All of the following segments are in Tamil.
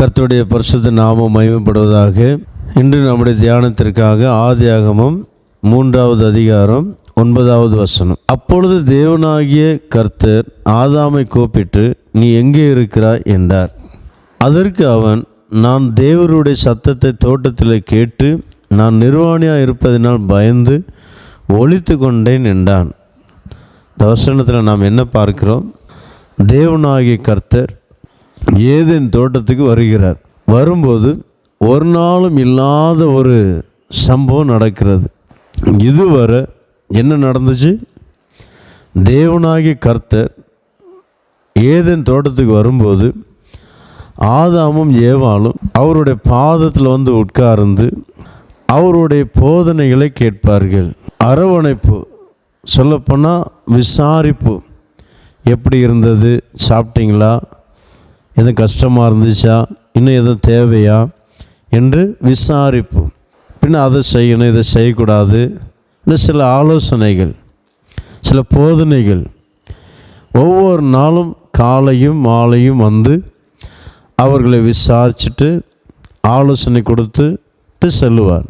கர்த்தருடைய பரிசுத்த நாமம் மயமப்படுவதாக இன்று நம்முடைய தியானத்திற்காக ஆதியாகமம் மூன்றாவது அதிகாரம் ஒன்பதாவது வசனம். அப்பொழுது தேவனாகிய கர்த்தர் ஆதாமை கூப்பிட்டு நீ எங்கே இருக்கிறாய்? என்றார். அதற்கு அவன் நான் தேவருடைய சத்தத்தை தோட்டத்தில் கேட்டு நான் நிர்வாணியாக இருப்பதனால் பயந்து ஒழித்து கொண்டேன் என்றான். இந்த வசனத்தில் நாம் என்ன பார்க்கிறோம்? தேவனாகிய கர்த்தர் ஏதேன் தோட்டத்துக்கு வருகிறார். வரும்போது ஒரு நாளும் இல்லாத ஒரு சம்பவம் நடக்கிறது. இதுவரை என்ன நடந்துச்சு? தேவனாகிய கர்த்தர் ஏதேன் தோட்டத்துக்கு வரும்போது ஆதாமும் ஏவாளும் அவருடைய பாதத்தில் வந்து உட்கார்ந்து அவருடைய போதனைகளை கேட்பார்கள். அரவணைப்பு சொல்லப்போனால் விசாரிப்பு. எப்படி இருந்தது? சாப்பிட்டீங்களா? எதுவும் கஷ்டமாக இருந்துச்சா? இன்னும் எதுவும் தேவையா? என்று விசாரிப்போம். பின்ன அதை செய்யணும் இதை செய்யக்கூடாது. இன்னும் சில ஆலோசனைகள் சில போதனைகள். ஒவ்வொரு நாளும் காலையும் மாலையும் வந்து அவர்களை விசாரிச்சுட்டு ஆலோசனை கொடுத்துட்டு செல்லுவார்.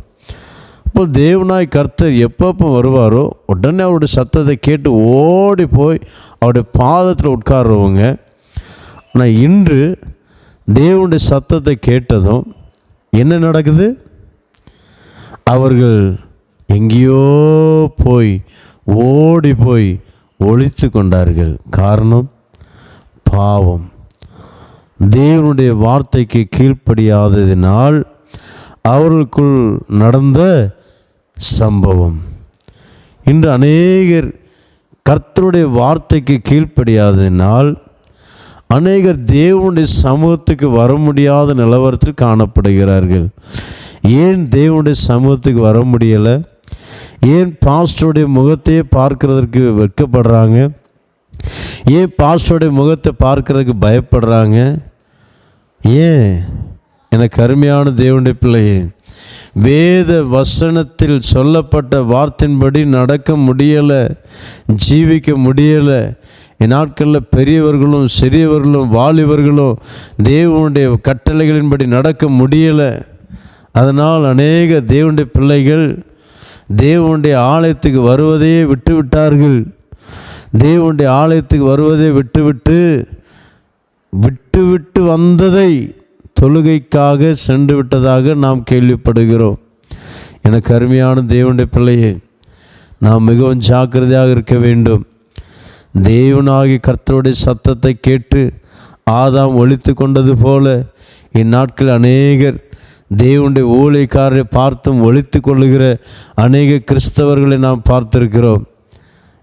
அப்போ தேவனாய் கர்த்தர் எப்பப்போ வருவாரோ உடனே அவருடைய சத்தத்தை கேட்டு ஓடி போய் அவருடைய பாதத்தில் உட்காருவங்க ஆனால் இன்று தேவனுடைய சத்தத்தை கேட்டதும் என்ன நடக்குது? அவர்கள் எங்கேயோ போய் ஓடி போய் ஒழித்து கொண்டார்கள். காரணம் பாவம். தேவனுடைய வார்த்தைக்கு கீழ்ப்படியாததினால் அவர்களுக்குள் நடந்த சம்பவம். இன்று அநேகர் கர்த்தருடைய வார்த்தைக்கு கீழ்ப்படியாததினால் அநேகர் தேவனுடைய சமூகத்துக்கு வர முடியாத நிலவரத்தில் காணப்படுகிறார்கள். ஏன் தேவனுடைய சமூகத்துக்கு வர முடியலை ஏன் பாஸ்டருடைய முகத்தையே பார்க்கறதற்கு வெட்கப்படுறாங்க? ஏன் பாஸ்டருடைய முகத்தை பார்க்கறதுக்கு பயப்படுறாங்க? ஏன்? எனக்கு அருமையான தேவனுடைய பிள்ளையே வேத வசனத்தில் சொல்லப்பட்ட வார்த்தையின்படி நடக்க முடியலை ஜீவிக்க முடியலை இந்நாட்களில் பெரியவர்களும் சிறியவர்களும் வாலிபர்களும் தேவனுடைய கட்டளைகளின்படி நடக்க முடியலை. அதனால் அநேக தேவனுடைய பிள்ளைகள் தேவனுடைய ஆலயத்துக்கு வருவதையே விட்டுவிட்டார்கள். தேவனுடைய ஆலயத்துக்கு வருவதை விட்டுவிட்டு விட்டுவிட்டு வந்ததை தொழுகைக்காக சென்று விட்டதாக நாம் கேள்விப்படுகிறோம். எனக்கு அருமையான தேவனுடைய பிள்ளையே நாம் மிகவும் ஜாக்கிரதையாக இருக்க வேண்டும். தேவனாகி கர்த்தருடைய சத்தத்தை கேட்டு ஆதாம் ஒழித்து கொண்டது போல இந்நாட்கள் அநேகர் தேவனுடைய ஊழியக்காரரை பார்த்தும் ஒழித்து கொள்ளுகிற அநேக கிறிஸ்தவர்களை நாம் பார்த்திருக்கிறோம்.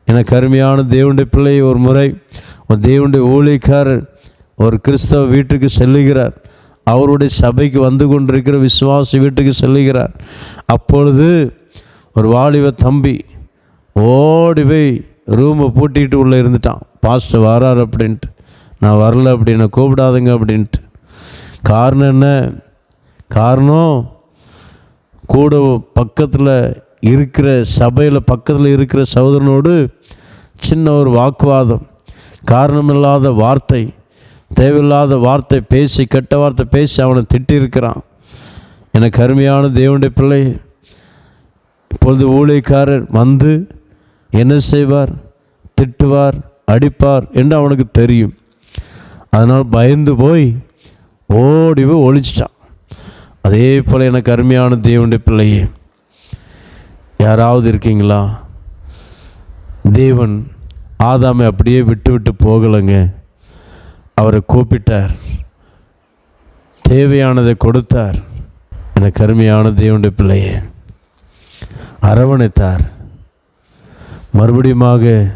எனக்கு அருமையான தேவனுடைய பிள்ளை ஒரு முறை ஒரு தேவனுடைய ஊழியக்காரர் ஒரு கிறிஸ்தவ வீட்டுக்கு செல்லுகிறார். அவருடைய சபைக்கு வந்து கொண்டிருக்கிற விசுவாச வீட்டுக்கு செல்லுகிறார். அப்பொழுது ஒரு வாலிப தம்பி ஓடி போய் ரூமை பூட்டிட்டு உள்ளே இருந்துட்டான். பாஸ்டர் வரார் அப்படின்ட்டு. நான் வரல அப்படின்னு கூப்பிடாதுங்க அப்படின்ட்டு. காரணம் என்ன? காரணம் கூட பக்கத்தில் இருக்கிற சபையில் பக்கத்தில் இருக்கிற சகோதரனோடு சின்ன ஒரு வாக்குவாதம். காரணமில்லாத வார்த்தை தேவையில்லாத வார்த்தை பேசி கெட்ட வார்த்தை பேசி அவனை திட்டியிருக்கிறான். எனக்கு அருமையான தேவனுடைய பிள்ளை. இப்பொழுது ஊழியக்காரர் வந்து என்ன செய்வார்? திட்டுவார் அடிப்பார் என்று அவனுக்கு தெரியும். அதனால் பயந்து போய் ஓடிவு ஒழிச்சிட்டான். அதே போல் எனக்கு அருமையான தேவனுடைய பிள்ளையே யாராவது இருக்கீங்களா? தேவன் ஆதாமை அப்படியே விட்டு விட்டு போகலைங்க. அவரை கூப்பிட்டார். தேவையானதை கொடுத்தார். எனக்கு அருமையான தேவனுடைய பிள்ளையே அரவணைத்தார். மறுபடியுமாக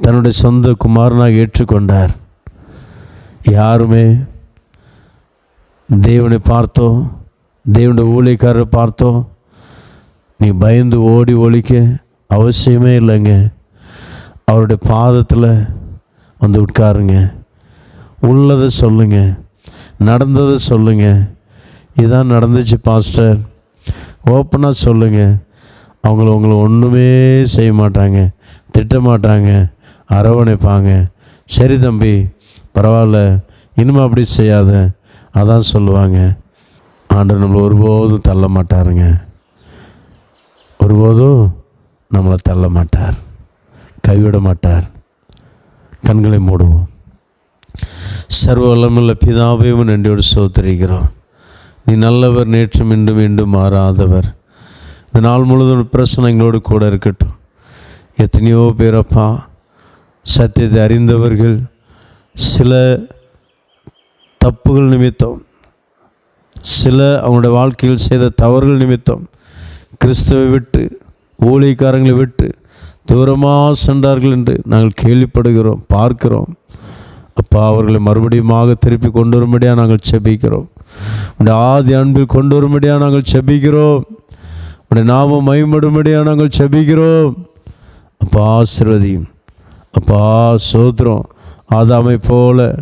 தன்னுடைய சொந்த குமாரனாக ஏற்றுக்கொண்டார். யாருமே தேவனை பார்த்தோ தேவனுடைய ஊழியக்காரரை பார்த்தோ நீ பயந்து ஓடி ஒழிக்க அவசியமே இல்லைங்க. அவருடைய பாதத்தில் வந்து உட்காருங்க. உள்ளதை சொல்லுங்க. நடந்ததை சொல்லுங்க. இதான் நடந்துச்சு பாஸ்டர். ஓப்பனாக சொல்லுங்கள் அவங்கள உங்களை ஒன்றுமே செய்ய மாட்டாங்க திட்ட மாட்டாங்க அரவணைப்பாங்க. சரி தம்பி பரவாயில்ல இனிமே அப்படி செய்யாத அதான் சொல்லுவாங்க. ஆண்டவர் நம்மளை ஒருபோதும் தள்ள மாட்டாருங்க. ஒருபோதும் நம்மளை தள்ள மாட்டார். கைவிட மாட்டார். கண்களை மூடுவோம். சர்வ வல்லமுள்ள பிதாவையும் நன்றியோடு சோத்தரிக்கிறோம் நீ நல்லவர் நேற்றும் இன்றும் மீண்டும் மாறாதவர். இந்த நாள் முழுவதும் பிரச்சனை எங்களோடு கூட இருக்கட்டும். எத்தனையோ பேரப்பா சத்தியத்தை அறிந்தவர்கள் சில தப்புகள் நிமித்தம் சில அவங்களுடைய வாழ்க்கையில் செய்த தவறுகள் நிமித்தம் கிறிஸ்துவை விட்டு ஊழியக்காரங்களை விட்டு தூரமாக சென்றார்கள் என்று நாங்கள் கேள்விப்படுகிறோம் பார்க்கிறோம். அப்பா அவர்களை மறுபடியுமாக திருப்பி கொண்டு வரும்படியாக நாங்கள் செபிக்கிறோம். ஆதி அன்பில் கொண்டு வரும்படியாக நாங்கள் செபிக்கிறோம். உடைய நாமம் மயம்படும்படியாக நாங்கள் செபிக்கிறோம். அப்பா ஆசிர்வதியும். அப்பா சோத்திரம். ஆதாமை போல.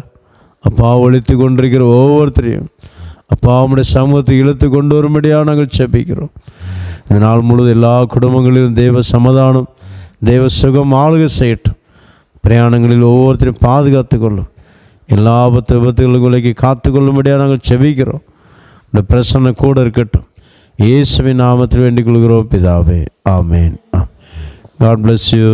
அப்பா ஒழித்து கொண்டிருக்கிற ஒவ்வொருத்தரையும். அப்பா உம்முடைய சமூகத்தை இழுத்து கொண்டு வரும்படியாக நாங்கள் செபிக்கிறோம். இந்த நாள் முழுவதும் எல்லா குடும்பங்களிலும் தெய்வ சமாதானம் தெய்வ சுகம் ஆளுக செய்யட்டும். பிரயாணங்களில் ஒவ்வொருத்தரையும் பாதுகாத்து கொள்ளும். எல்லா ஆபத்து விபத்துகளுக்கு விலைக்கு காத்து கொள்ளும்படியாக நாங்கள் செபிக்கிறோம். இந்த பிரச்சனை கூட இருக்கட்டும். இயேசுவின் நாமத்தில் வேண்டிக் கொள்கிறோம் பிதாவே ஆமேன். God bless you